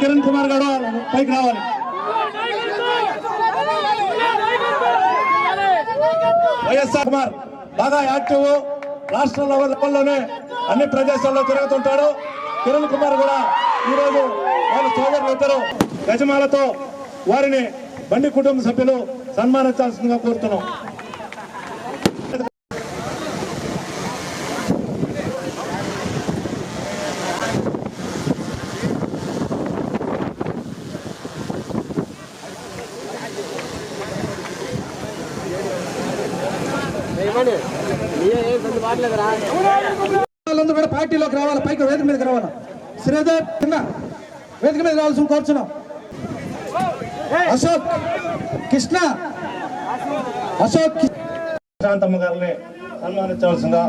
కిరణ్ కుమార్ గారు పైకి రావాలి. వైఎస్ఆర్ కుమార్ బాగా యాక్టివ్ రాష్ట్ర లెవెల్లోనే అన్ని ప్రదేశాల్లో తిరుగుతుంటాడు. కిరణ్ కుమార్ కూడా ఈ రోజు వాళ్ళ సోదరులు ఇద్దరు గజమాలతో వారిని బండి కుటుంబ సభ్యులు సన్మానించాల్సిందిగా కోరుతున్నాం. వాళ్ళందరూ కూడా పార్టీలోకి రావాలి పైకి వేదిక మీదకి రావాలి. శ్రీధర్ కింద వేదిక మీద రావాల్సిన కోరుచున్నాం. అశోక్ కృష్ణ. అశోక్ శాంతమ్మ గారిని సన్మానించవలసిందిగా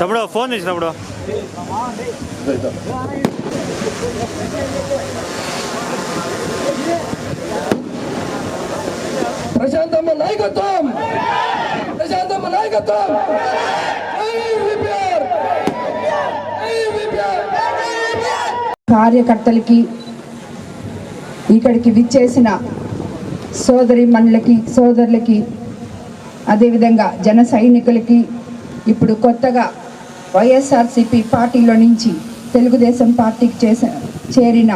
తమ్ముడు ఫోన్ చేసినప్పుడు ప్రశాంతమ్మ నాయకత్వం. ప్రశాంతమ్మ నాయకత్వం. కార్యకర్తలకి ఇక్కడికి విచ్చేసిన సోదరి మనులకి సోదరులకి అదేవిధంగా జన సైనికులకి ఇప్పుడు కొత్తగా వైఎస్ఆర్సిపి పార్టీలో నుంచి తెలుగుదేశం పార్టీకి చేసిన చేరిన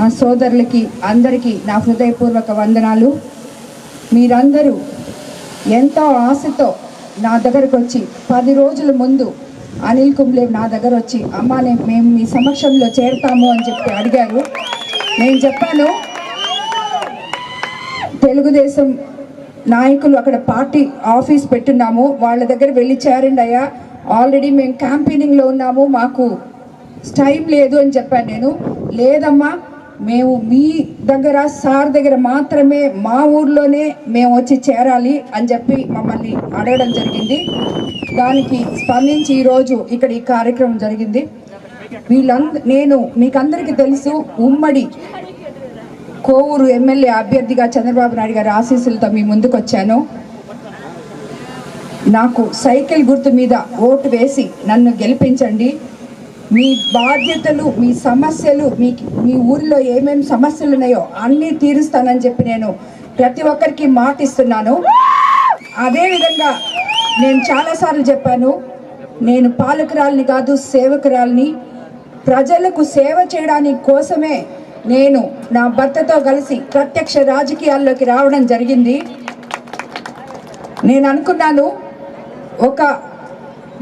ఆ సోదరులకి అందరికీ నా హృదయపూర్వక వందనాలు. మీరందరూ ఎంతో ఆశతో నా దగ్గరకు వచ్చి పది రోజుల ముందు అనిల్ కుంబ్లే నా దగ్గర వచ్చి అమ్మ నేను మేము మీ సమక్షంలో చేరతాము అని చెప్పి అడిగారు. నేను చెప్పాను తెలుగుదేశం నాయకులు అక్కడ పార్టీ ఆఫీస్ పెట్టున్నాము వాళ్ళ దగ్గర వెళ్ళి చేరండి అయ్యా. ఆల్రెడీ మేము క్యాంపెయినింగ్లో ఉన్నాము మాకు టైం లేదు అని చెప్పాను నేను. లేదమ్మా మేము మీ దగ్గర సార్ దగ్గర మాత్రమే మా ఊర్లోనే మేము వచ్చి చేరాలి అని చెప్పి మమ్మల్ని అడగడం జరిగింది. దానికి స్పందించి ఈరోజు ఇక్కడ ఈ కార్యక్రమం జరిగింది. వీళ్ళంద నేను మీకందరికీ తెలుసు ఉమ్మడి కోవూరు ఎమ్మెల్యే అభ్యర్థిగా చంద్రబాబు నాయుడు గారి ఆశీస్సులతో మీ ముందుకు వచ్చాను నాకు సైకిల్ గుర్తు మీద ఓటు వేసి నన్ను గెలిపించండి. మీ బాధ్యతలు మీ సమస్యలు మీ మీ ఊరిలో ఏమేమి సమస్యలు ఉన్నాయో అన్నీ తీరుస్తానని చెప్పి నేను ప్రతి ఒక్కరికి మాటిస్తున్నాను అదేవిధంగా నేను చాలాసార్లు చెప్పాను నేను పాలకురాలిని కాదు సేవకురాలిని ప్రజలకు సేవ చేయడానికి కోసమే నేను నా భర్తతో కలిసి ప్రత్యక్ష రాజకీయాల్లోకి రావడం జరిగింది. నేను అనుకున్నాను ఒక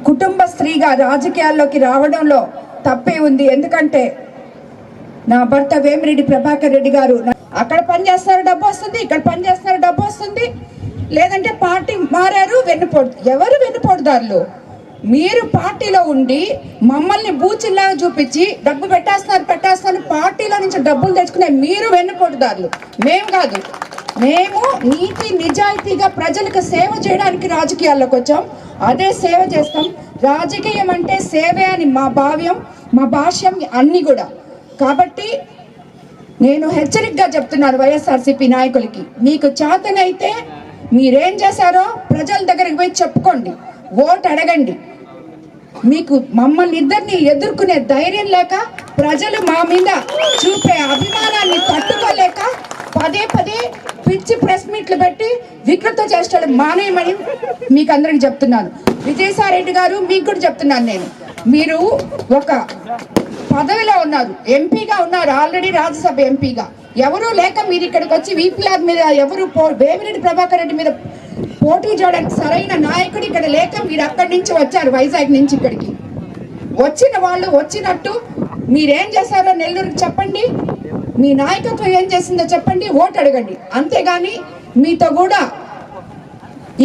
కుటుంబ స్త్రీగా రాజకీయాల్లోకి రావడంలో తప్పే ఉంది. ఎందుకంటే నా భర్త వేమిరెడ్డి ప్రభాకర్ రెడ్డి గారు అక్కడ పని చేస్తున్నారు డబ్బు వస్తుంది ఇక్కడ పనిచేస్తారు డబ్బు వస్తుంది. లేదంటే పార్టీ మారారు వెన్నుపోటు ఎవరు వెన్నుపోటుదారులు? మీరు పార్టీలో ఉండి మమ్మల్ని బూచిల్లాగా చూపించి డబ్బు పెట్టేస్తున్నారు పెట్టేస్తున్నారు పార్టీలో నుంచి డబ్బులు తెచ్చుకునే మీరు వెన్నుపోటుదారులు. మేము కాదు. మేము నీతి నిజాయితీగా ప్రజలకు సేవ చేయడానికి రాజకీయాల్లోకి వచ్చాం. అదే సేవ చేస్తాం. రాజకీయం అంటే సేవే అని మా భావ్యం మా భాష్యం అన్ని కూడా. కాబట్టి నేను హెచ్చరికగా చెప్తున్నాను వైఎస్ఆర్సీపీ నాయకులకి. మీకు చేతనైతే మీరేం చేశారో ప్రజల దగ్గరికి పోయి చెప్పుకోండి. ఓటు అడగండి. మీకు మమ్మల్ని ఇద్దరిని ఎదుర్కొనే ధైర్యం లేక ప్రజలు మా మీద చూపే అభిమానాన్ని తట్టుకోలేక పదే పదే పిచ్చి ప్రెస్ మీట్లు పెట్టి వికృత చేస్తాడు మానేయమని మీకు అందరికి చెప్తున్నాను. విజయసాయిరెడ్డి గారు మీకు కూడా చెప్తున్నాను నేను. మీరు ఒక పదవిలో ఉన్నారు ఎంపీగా ఉన్నారు ఆల్రెడీ రాజ్యసభ ఎంపీగా. ఎవరు లేక మీరు ఇక్కడికి వచ్చి విపిఆర్ మీద ఎవరు పో- వేమిరెడ్డి ప్రభాకర్ రెడ్డి మీద పోటీ చేయడానికి సరైన నాయకుడు ఇక్కడ లేక మీరు అక్కడి నుంచి వచ్చారు వైజాగ్ నుంచి ఇక్కడికి. వచ్చిన వాళ్ళు వచ్చినట్టు మీరేం చేశారో నెల్లూరుకి చెప్పండి. మీ నాయకత్వం ఏం చేసిందో చెప్పండి ఓటు అడగండి. అంతేగాని మీతో కూడా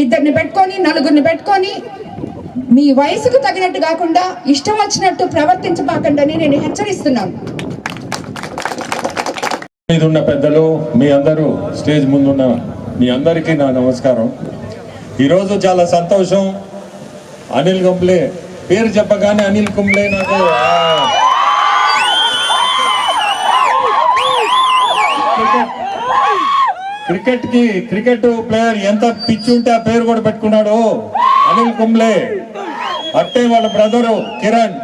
ఇద్దరిని పెట్టుకొని నలుగురిని పెట్టుకొని మీ వయసుకు తగినట్టు కాకుండా ఇష్టం వచ్చినట్టు ప్రవర్తించబాకండి నేను హెచ్చరిస్తున్నాను. మీదున్న పెద్దలు మీ అందరూ స్టేజ్ ముందున్న మీ అందరికీ నా నమస్కారం. ఈరోజు చాలా సంతోషం. అనిల్ కుంబ్లే పేరు చెప్పగానే అనిల్ కుంబ్లే నాకు. క్రికెట్కి క్రికెట్ ప్లేయర్ ఎంత పిచ్చి ఉంటే ఆ పేరు కూడా పెట్టుకున్నాడు అనిల్ కుంబ్లే. అట్టే వాళ్ళ బ్రదరు కిరణ్.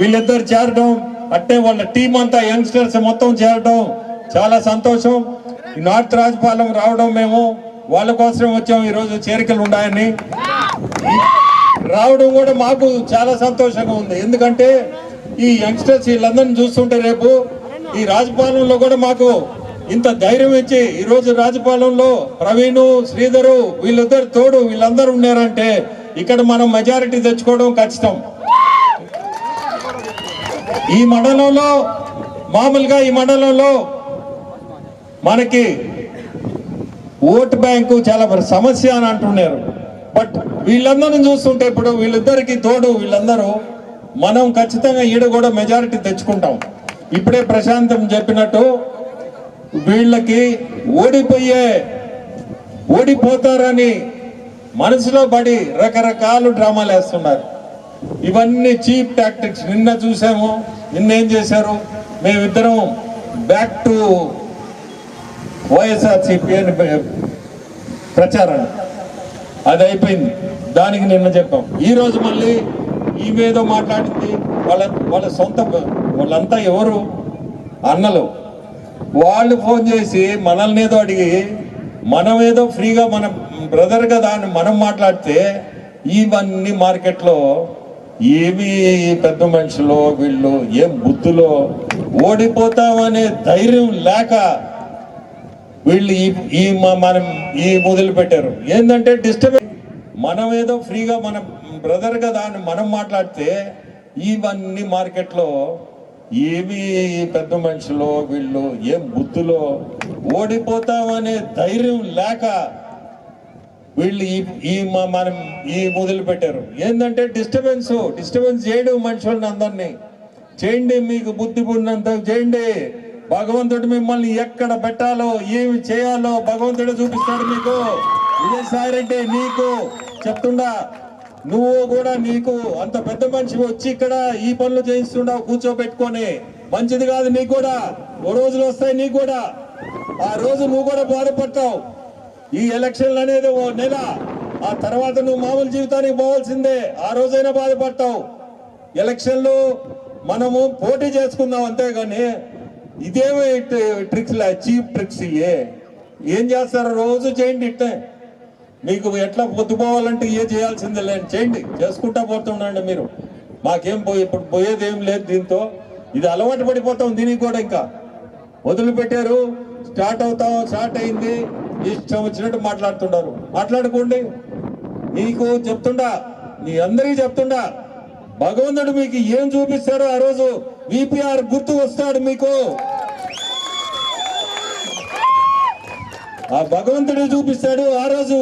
వీళ్ళిద్దరు చేరడం అట్టే వాళ్ళ టీం అంతా యంగ్స్టర్స్ మొత్తం చేరడం చాలా సంతోషం. నార్త్ రాజపాలెం రావడం మేము వాళ్ళ కోసం వచ్చాం. ఈరోజు చేరికలు ఉన్నాయని. రావడం కూడా మాకు చాలా సంతోషంగా ఉంది. ఎందుకంటే ఈ యంగ్స్టర్స్ వీళ్ళందరినీ చూస్తుంటే రేపు ఈ రాజపాలెంలో కూడా మాకు ఇంత ధైర్యం ఇచ్చి ఈరోజు రాజపాలెంలో ప్రవీణ్ శ్రీధరు వీళ్ళిద్దరు తోడు వీళ్ళందరూ ఉన్నారంటే ఇక్కడ మనం మెజారిటీ తెచ్చుకోవడం ఖచ్చితం ఈ మండలంలో మామూలుగా ఈ మండలంలో మనకి ఓటు బ్యాంకు చాలా సమస్య అని అంటున్నారు. బట్ వీళ్ళందరిని చూస్తుంటే ఇప్పుడు వీళ్ళిద్దరికి తోడు వీళ్ళందరూ మనం ఖచ్చితంగా ఈడ కూడా మెజారిటీ తెచ్చుకుంటాం. ఇప్పుడే ప్రశాంతం చెప్పినట్టు వీళ్ళకి ఓడిపోయే ఓడిపోతారని మనసులో పడి రకరకాల డ్రామాలు వేస్తున్నారు. ఇవన్నీ చీప్ టాక్టిక్స్. నిన్న చూసాము నిన్న ఏం చేశారు? మేమిద్దరం బ్యాక్ టు వైఎస్ఆర్సిపి అని ప్రచారం. అది అయిపోయింది. దానికి నిన్న చెప్పాం. ఈ రోజు మళ్ళీ ఈమెదో మాట్లాడింది వాళ్ళ వాళ్ళ సొంత వాళ్ళంతా ఎవరు? అన్నలు. వాళ్ళు ఫోన్ చేసి మనల్ని ఏదో అడిగి మనం ఏదో ఫ్రీగా మన బ్రదర్ కదా అని మనం మాట్లాడితే ఇవన్నీ మార్కెట్లో ఏవి పెద్ద మనుషులు వీళ్ళు ఏం బుద్ధులో ఓడిపోతామనే ధైర్యం లేక వీళ్ళు ఈ ఈ మనం ఈ మొదలు పెట్టారు ఏంటంటే డిస్టర్బెన్స్ మనం ఏదో ఫ్రీగా మన బ్రదర్ కదా అని మనం మాట్లాడితే ఇవన్నీ మార్కెట్లో ఏవి పెద్ద మనుషులు వీళ్ళు ఏం బుద్ధులో ఓడిపోతామనే ధైర్యం లేక వీళ్ళు ఈ ఈ మ- మనం ఈ మొదలు పెట్టారు ఏంటంటే డిస్టర్బెన్స్ డిస్టర్బెన్స్ చేయడం మనుషులను అందరినీ. చేయండి మీకు బుద్ధి ఉన్నంత చేయండి. భగవంతుడు మిమ్మల్ని ఎక్కడ పెట్టాలో ఏమి చేయాలో భగవంతుడు చూపిస్తాడు మీకు. విజయసాయి రెడ్డి నీకు చెప్తుండా నువ్వు కూడా నీకు అంత పెద్ద మనిషి వచ్చి ఇక్కడ ఈ పనులు చేయిస్తుండవు కూర్చోబెట్టుకొని. మంచిది కాదు నీకు కూడా. ఓ రోజులు వస్తాయి నీకు కూడా. ఆ రోజు నువ్వు కూడా బాధపడతావు. ఈ ఎలక్షన్లు అనేది ఓ నెల. ఆ తర్వాత నువ్వు మామూలు జీవితానికి పోవాల్సిందే. ఆ రోజైనా బాధపడతావు. ఎలక్షన్లు మనము పోటీ చేసుకుందాం అంతేగాని ఇదేమి ట్రిక్స్ చీప్ ట్రిక్స్ ఇయే. ఏం చేస్తారు? రోజు చేయండి ఇట్టే మీకు ఎట్లా పొద్దుపోవాలంటే ఏ చేయాల్సిందే లేని చేయండి. చేసుకుంటా పోతుండండి మీరు. మాకేం పోయి ఇప్పుడు పోయేది ఏం లేదు దీంతో. ఇది అలవాటు పడిపోతాం దీనికి కూడా ఇంకా. వదిలిపెట్టారు. స్టార్ట్ అవుతాం స్టార్ట్ అయింది. ఇష్టం వచ్చినట్టు మాట్లాడుతున్నారు మాట్లాడుకోండి. మీకు చెప్తుండా మీ అందరికీ చెప్తుండా భగవంతుడు మీకు ఏం చూపిస్తాడో ఆ రోజు విపిఆర్ గుర్తు వస్తాడు మీకు. ఆ భగవంతుడే చూపిస్తాడు ఆ రోజు.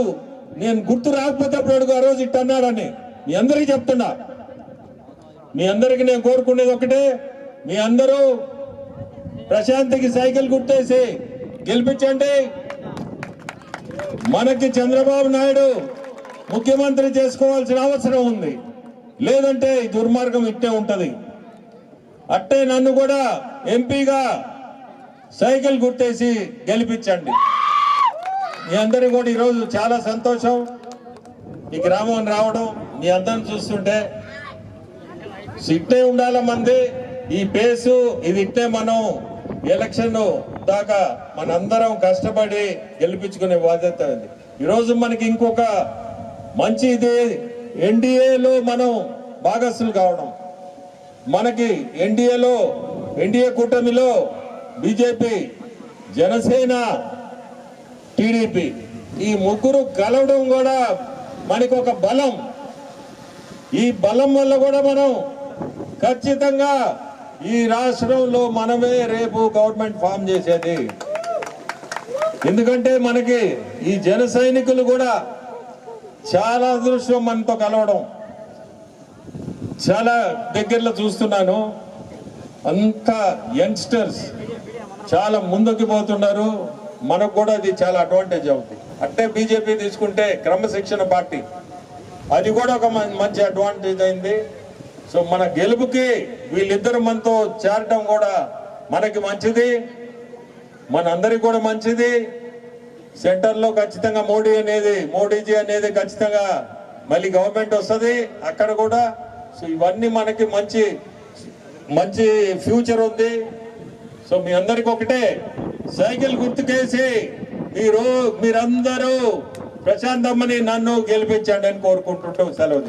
నేను గుర్తు రాకపోతే అప్పుడు అడుగు ఆ రోజు ఇట్టన్నాడని మీ అందరికీ చెప్తున్నా. మీ అందరికి నేను కోరుకునేది ఒకటే. మీ అందరూ ప్రశాంత్కి సైకిల్ గుర్తేసి గెలిపించండి. మనకి చంద్రబాబు నాయుడు ముఖ్యమంత్రి చేసుకోవాల్సిన అవసరం ఉంది. లేదంటే దుర్మార్గం ఇట్టే ఉంటది. అట్టే నన్ను కూడా ఎంపీగా సైకిల్ గుర్తేసి గెలిపించండి. మీ అందరికి కూడా ఈరోజు చాలా సంతోషం. ఈ గ్రామం రావడం మీ అందరిని చూస్తుంటే ఇట్టే ఉండాల మంది. ఈ పేసు ఇది ఇట్టే మనం ఎలక్షన్ దాకా మనందరం కష్టపడి గెలిపించుకునే బాధ్యత ఉంది. ఈరోజు మనకి ఇంకొక మంచి ఇది ఎన్డీఏలో మనం భాగస్తులు కావడం. మనకి ఎన్డీఏలో ఎన్డీఏ కూటమిలో బీజేపీ జనసేన టీడీపీ. ఈ ముగ్గురు కలవడం కూడా మనకు ఒక బలం. ఈ బలం వల్ల కూడా మనం ఖచ్చితంగా ఈ రాష్ట్రంలో మనమే రేపు గవర్నమెంట్ ఫామ్ చేసేది. ఎందుకంటే మనకి ఈ జన సైనికులు కూడా చాలా అదృష్టం మనతో కలవడం. చాలా దగ్గరలో చూస్తున్నాను. అంత యంగ్స్టర్స్ చాలా ముందుకు పోతున్నారు. మనకు కూడా అది చాలా అడ్వాంటేజ్ అవుతుంది అట్టే బీజేపీ తీసుకుంటే క్రమశిక్షణ పార్టీ. అది కూడా ఒక మంచి అడ్వాంటేజ్ అయింది. సో మన గెలుపుకి వీళ్ళిద్దరు మనతో చేరటం కూడా మనకి మంచిది. మనందరికి కూడా మంచిది. సెంటర్లో ఖచ్చితంగా మోడీ అనేది మోడీజీ అనేది ఖచ్చితంగా మళ్ళీ గవర్నమెంట్ వస్తుంది. అక్కడ కూడా సో ఇవన్నీ మనకి మంచి మంచి ఫ్యూచర్ ఉంది. సో మీ అందరికి ఒకటే సైకిల్ గుర్తుకేసి మీరు మీరందరూ ప్రశాంతమ్మని నన్ను గెలిపించండి అని కోరుకుంటుంటూ సెలవు